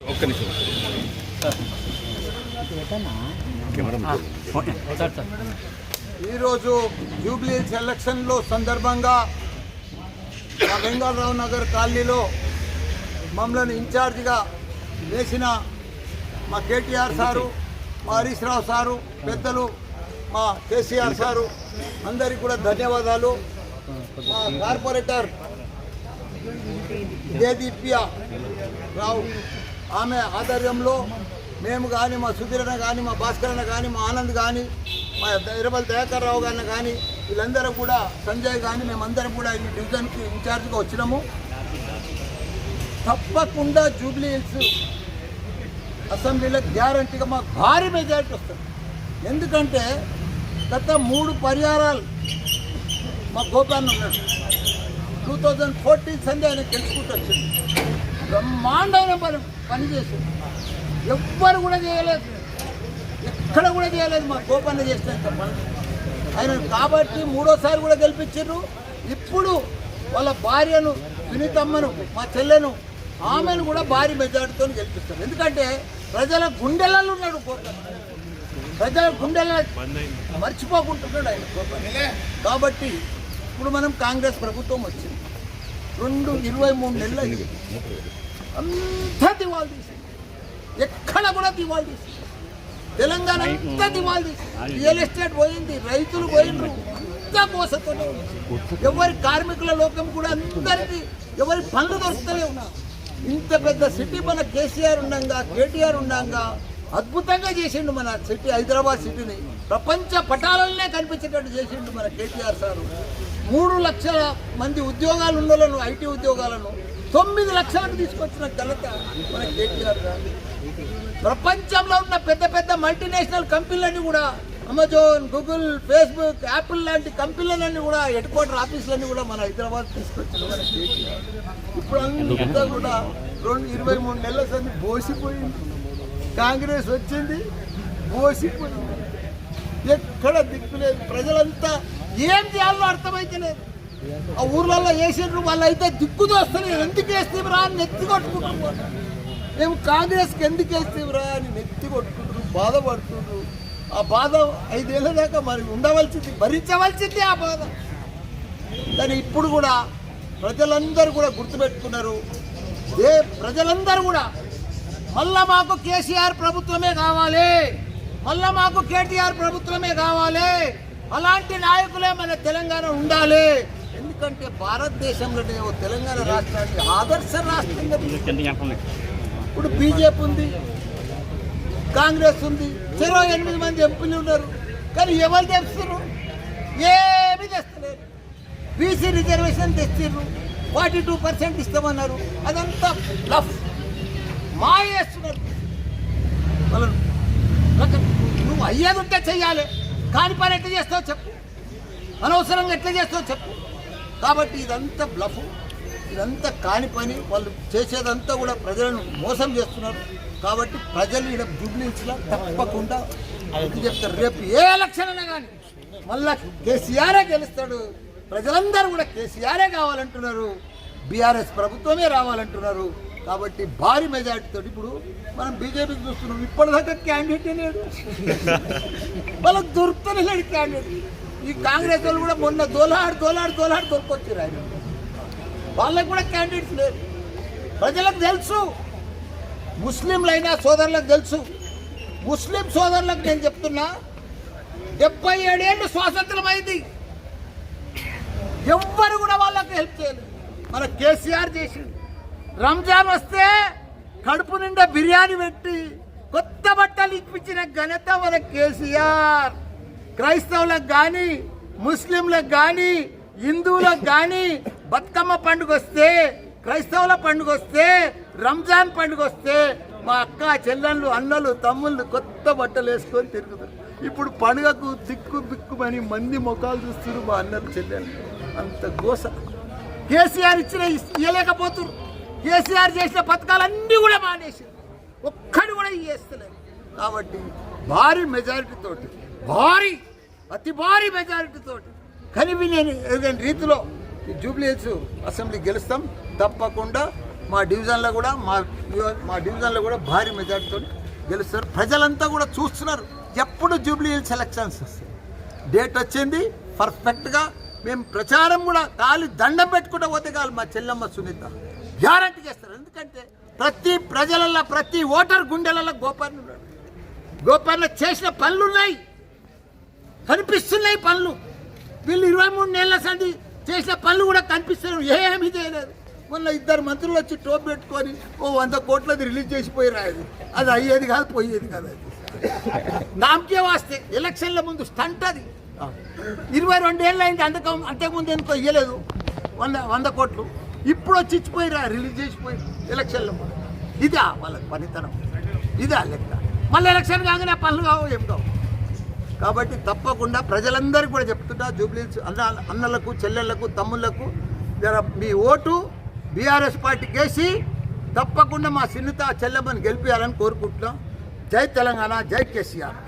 ఒక్క నిమిషం. ఈరోజు జూబ్లీ ఎలక్షన్లో సందర్భంగా మా వెంగళరావు నగర్ కాలనీలో మమ్మల్ని ఇన్ఛార్జిగా వేసిన మా కేటీఆర్ సారు మా హరీష్ రావు సారు పెద్దలు మా కేసీఆర్ సారు అందరికీ కూడా ధన్యవాదాలు. మా కార్పొరేటర్ దేదీప్య రావు ఆమె ఆధ్వర్యంలో మేము కానీ మా సుధీరణ కానీ మా భాస్కరణ కానీ మా ఆనంద్ కానీ మా ఇరవల దయాకర్ రావు గారిని కానీ వీళ్ళందరూ కూడా సంజయ్ కానీ మేమందరం కూడా ఈ డివిజన్కి ఇన్ఛార్జ్గా వచ్చినాము. తప్పకుండా జూబ్లీ హిల్స్ అసెంబ్లీలో గ్యారంటీగా మాకు భారీ మెజారిటీ వస్తుంది. ఎందుకంటే గత మూడు పరిహారాలు మా గోపాన్ ఉన్నాడు. టూ థౌజండ్ ఫోర్టీన్ సండే ఆయన గెలుచుకుంటూ వచ్చింది బ్రహ్మాండమైన పని పని చేసింది ఎవ్వరు కూడా చేయలేదు. ఎక్కడ కూడా చేయలేదు మా గోపన్న చేసినంత పని. ఆయన కాబట్టి మూడోసారి కూడా గెలిపించారు ఇప్పుడు వాళ్ళ భార్యను సునీతమ్మను మా చెల్లెను ఆమెను కూడా భారీ మెజార్టీతో గెలిపిస్తారు. ఎందుకంటే ప్రజల గుండెలలో ఉన్నాడు ప్రజల గుండెల మర్చిపోకుంటున్నాడు ఆయన గోపన్న కాబట్టి ఇప్పుడు మనం కాంగ్రెస్ ప్రభుత్వం వచ్చింది. రెండు ఇరవై మూడు నెలలు అయింది. అంతా దివాళ తీసింది. ఎక్కడ కూడా దివాళ తీసింది. తెలంగాణ అంతా దివాళ తీసింది. రియల్ ఎస్టేట్ పోయింది రైతులు పోయిండ్రు. అంతా మోసతోనే. ఎవరి కార్మికుల లోకం కూడా అందరికీ ఎవరి పనులు దొరుకుతలేవు. ఇంత పెద్ద సిటీ మన కేసీఆర్ ఉండంగా కేటీఆర్ ఉండంగా అద్భుతంగా చేసిండు మన సిటీ హైదరాబాద్ సిటీని. ప్రపంచ పటాలనే కనిపించేటట్టు చేసిండు మన కేటీఆర్ సారు. మూడు లక్షల మంది ఉద్యోగాలు ఉన్నోళ్ళను ఐటీ ఉద్యోగాలను తొమ్మిది లక్షలకు తీసుకొచ్చిన ఘనత మన కేటీఆర్ గారు ప్రపంచంలో ఉన్న పెద్ద పెద్ద మల్టీనేషనల్ కంపెనీలన్నీ కూడా అమెజాన్ గూగుల్ ఫేస్బుక్ యాపిల్ లాంటి కంపెనీలన్నీ కూడా హెడ్ క్వార్టర్ ఆఫీసులన్నీ కూడా మన హైదరాబాద్ తీసుకొచ్చిన ఇప్పుడు అంతా కూడా రెండు ఇరవై మూడు నెలల సంది బోసిపోయింది. కాంగ్రెస్ వచ్చింది బోసిపోయింది. ఎక్కడ దిక్కు లేదు. ప్రజలంతా ఏం చేయాలో అర్థమైతలేదు ఆ ఊర్లలో వేసిండ్రు వాళ్ళు అయితే దిక్కు ఎందుకు వేస్తేవరా అని నెత్తి కొట్టుకుంటున్నారు. మేము కాంగ్రెస్కి ఎందుకు వేస్తేవరా అని నెత్తి కొట్టుకుంటారు బాధపడుతుండ్రు ఆ బాధ ఐదేళ్ళ దాకా మరి ఉండవలసింది భరించవలసింది ఆ బాధ. కానీ ఇప్పుడు కూడా ప్రజలందరూ కూడా గుర్తుపెట్టుకున్నారు. ఏ ప్రజలందరూ కూడా మళ్ళా మాకు కేసీఆర్ ప్రభుత్వమే కావాలి. మళ్ళా మాకు కేటీఆర్ ప్రభుత్వమే కావాలి. అలాంటి నాయకులే మన తెలంగాణ ఉండాలి. ఎందుకంటే భారతదేశంలోనే ఓ తెలంగాణ రాష్ట్రాన్ని ఆదర్శ రాష్ట్రంగా ఇప్పుడు బీజేపీ ఉంది కాంగ్రెస్ ఉంది చెరో ఎనిమిది మంది ఎంపీలు ఉన్నారు. కానీ ఎవరు తెస్తున్నారు ఏమీ తెస్తలేరు బీసీ రిజర్వేషన్ తెచ్చిర్రు ఫార్టీ టూ పర్సెంట్ ఇస్తామన్నారు. అదంతా లఫ్ మాయ చేస్తున్నారు వాళ్ళను రక- నువ్వు అయ్యేది ఉంటే చెయ్యాలి. కాని పని ఎట్లా చేస్తావు చెప్పు. అనవసరంగా ఎట్లా చేస్తావు చెప్పు. కాబట్టి ఇదంతా బ్లఫ్ ఇదంతా కాని పని. వాళ్ళు చేసేదంతా కూడా ప్రజలను మోసం చేస్తున్నారు. కాబట్టి ప్రజలు ఇక్కడ జూబ్లీస్లో తప్పకుండా ఎందుకు చెప్తారు. రేపు ఏ ఎలక్షన్ అయినా కానీ మళ్ళా కేసీఆరే గెలుస్తాడు. ప్రజలందరూ కూడా కేసీఆరే కావాలంటున్నారు. బీఆర్ఎస్ ప్రభుత్వమే రావాలంటున్నారు. కాబట్టి భారీ మెజార్టీతో ఇప్పుడు మనం బీజేపీకి చూస్తున్నాం. ఇప్పటిదాకా క్యాండిడేట్ లేడు. వాళ్ళకి దొరుకుతూనే లేడు క్యాండిడేట్. ఈ కాంగ్రెస్ వాళ్ళు కూడా మొన్న దోలాడు దోలాడు దోలాడు దొరికొచ్చారు ఆయన. వాళ్ళకి కూడా క్యాండిడేట్స్ లేరు. ప్రజలకు తెలుసు. ముస్లింలైనా సోదరులకు తెలుసు. ముస్లిం సోదరులకు నేను చెప్తున్నా డెబ్బై ఏడేళ్ళు స్వాతంత్రం అయింది. ఎవ్వరు కూడా వాళ్ళకి హెల్ప్ చేయలేదు. మన కేసీఆర్ చేసింది రంజాన్ వస్తే కడుపు నిండా బిర్యానీ పెట్టి కొత్త బట్టలు ఇప్పించిన ఘనత మన కేసీఆర్. క్రైస్తవులకు కానీ ముస్లింలకు కానీ హిందువులకు కానీ బతుకమ్మ పండుగ వస్తే క్రైస్తవుల పండుగ వస్తే రంజాన్ పండుగ వస్తే మా అక్క చెల్లెళ్ళు అన్నలు తమ్ముళ్ళు కొత్త బట్టలు వేసుకొని తిరుగుతారు. ఇప్పుడు పండుగకు దిక్కు బిక్కుమని మంది ముఖాలు చూస్తున్నారు మా అన్నలు చెల్లెళ్ళు. అంత గోస. కేసీఆర్ ఇచ్చిన ఇయ్యలేకపోతున్నారు. కేసీఆర్ చేసిన పథకాలన్నీ కూడా మానేసారు ఒక్కడు కూడా చేస్తలేదు. కాబట్టి భారీ మెజారిటీ తోటి భారీ అతి భారీ మెజారిటీ తోటి కనివి నేను ఎరుగని రీతిలో ఈ జూబ్లీహిల్స్ అసెంబ్లీ గెలుస్తాం. తప్పకుండా మా డివిజన్లో కూడా మా మా డివిజన్లో కూడా భారీ మెజారిటీతో గెలుస్తారు. ప్రజలంతా కూడా చూస్తున్నారు. ఎప్పుడు జూబ్లీ ఎలక్షన్స్ వస్తాయి. డేట్ వచ్చింది పర్ఫెక్ట్గా మేము ప్రచారం కూడా కాలి దండం పెట్టుకుంటూ పోతే కాదు మా చెల్లమ్మ సునీత. గ్యారంటీ చేస్తారు. ఎందుకంటే ప్రతి ప్రజలలో ప్రతి ఓటర్ గుండెలలో గోపాల్ ఉన్నాడు. చేసిన పనులు ఉన్నాయి కనిపిస్తున్నాయి పనులు. వీళ్ళు ఇరవై మూడు నెలల సంది చేసిన పనులు కూడా కనిపిస్తున్నాయి ఏమీ చేయలేదు. మొన్న ఇద్దరు మంత్రులు వచ్చి టోప్ పెట్టుకొని ఓ వంద కోట్లది రిలీజ్ చేసిపోయి రాయదు. అది అయ్యేది కాదు పోయేది కాదు. అది నామకే వాస్తే. ఎలక్షన్ల ముందు స్టంట్ అది. ఇరవై రెండేళ్ళు అయింది అంతకం అంతకుముందు ఎందుకో ఇయ్యలేదు. వంద వంద కోట్లు. ఇప్పుడు వచ్చి ఇచ్చిపోయిరా రిలీజ్ చేసిపోయి ఎలక్షన్లో ఇదా వాళ్ళకి పనితనం. ఇదా లెక్క. మళ్ళీ ఎలక్షన్ కాగానే పనులు కావు ఏం కావు. కాబట్టి తప్పకుండా ప్రజలందరికీ కూడా చెప్తుంటా జూబ్లీస్ అన్న అన్నలకు చెల్లెళ్ళకు తమ్ముళ్ళకు జర మీ ఓటు బీఆర్ఎస్ పార్టీకి వేసి తప్పకుండా మా సిన్నిత చెల్లెమ్మని గెలిపించాలని కోరుకుంటున్నాం. జై తెలంగాణ జై కేసీఆర్.